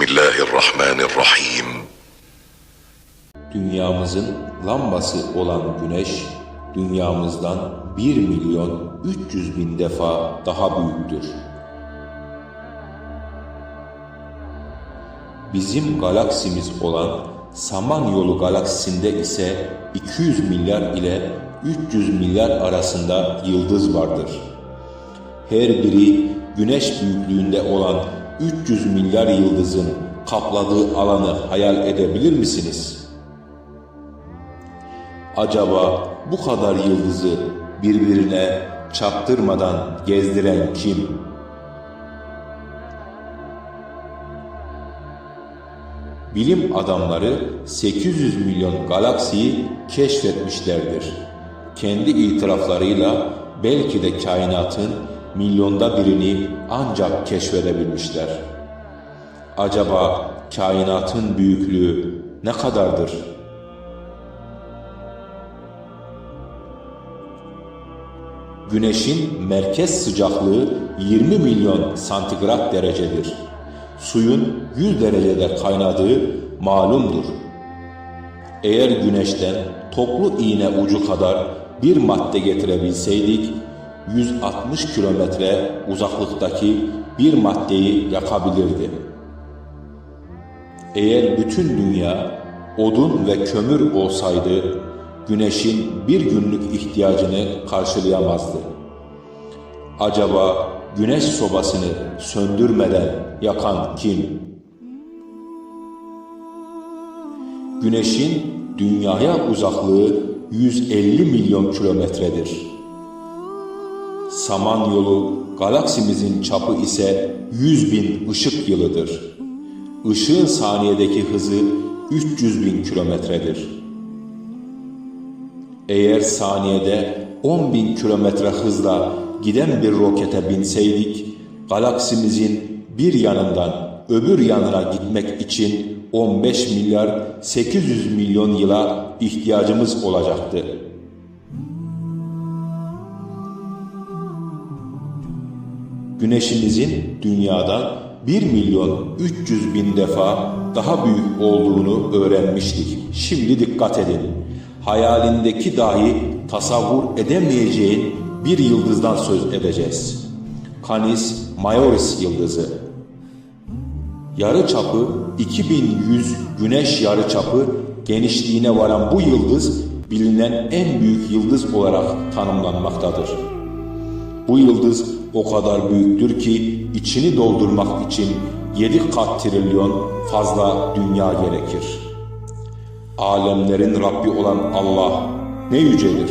Bismillahirrahmanirrahim. Dünyamızın lambası olan güneş, dünyamızdan 1 milyon 300 bin defa daha büyüktür. Bizim galaksimiz olan Samanyolu galaksisinde ise 200 milyar ile 300 milyar arasında yıldız vardır. Her biri güneş büyüklüğünde olan 300 milyar yıldızın kapladığı alanı hayal edebilir misiniz? Acaba bu kadar yıldızı birbirine çaktırmadan gezdiren kim? Bilim adamları 800 milyon galaksiyi keşfetmişlerdir. Kendi itiraflarıyla belki de kainatın milyonda birini ancak keşfedebilmişler. Acaba kainatın büyüklüğü ne kadardır? Güneşin merkez sıcaklığı 20 milyon santigrat derecedir. Suyun 100 derecede kaynadığı malumdur. Eğer güneşten toplu iğne ucu kadar bir madde getirebilseydik, 160 kilometre uzaklıktaki bir maddeyi yakabilirdi. Eğer bütün dünya odun ve kömür olsaydı, güneşin bir günlük ihtiyacını karşılayamazdı. Acaba güneş sobasını söndürmeden yakan kim? Güneşin dünyaya uzaklığı 150 milyon kilometredir. Samanyolu galaksimizin çapı ise 100 bin ışık yılıdır. Işığın saniyedeki hızı 300 bin kilometredir. Eğer saniyede 10 bin kilometre hızla giden bir rokete binseydik, galaksimizin bir yanından öbür yanına gitmek için 15 milyar 800 milyon yıla ihtiyacımız olacaktı. Güneşimizin dünyadan 1 milyon 300 bin defa daha büyük olduğunu öğrenmiştik. Şimdi dikkat edin. Hayalindeki dahi tasavvur edemeyeceğin bir yıldızdan söz edeceğiz. Canis Majoris yıldızı. Yarı çapı 2100 güneş yarı çapı genişliğine varan bu yıldız bilinen en büyük yıldız olarak tanımlanmaktadır. Bu yıldız o kadar büyüktür ki içini doldurmak için 7 kat trilyon fazla dünya gerekir. Alemlerin Rabbi olan Allah ne yücedir.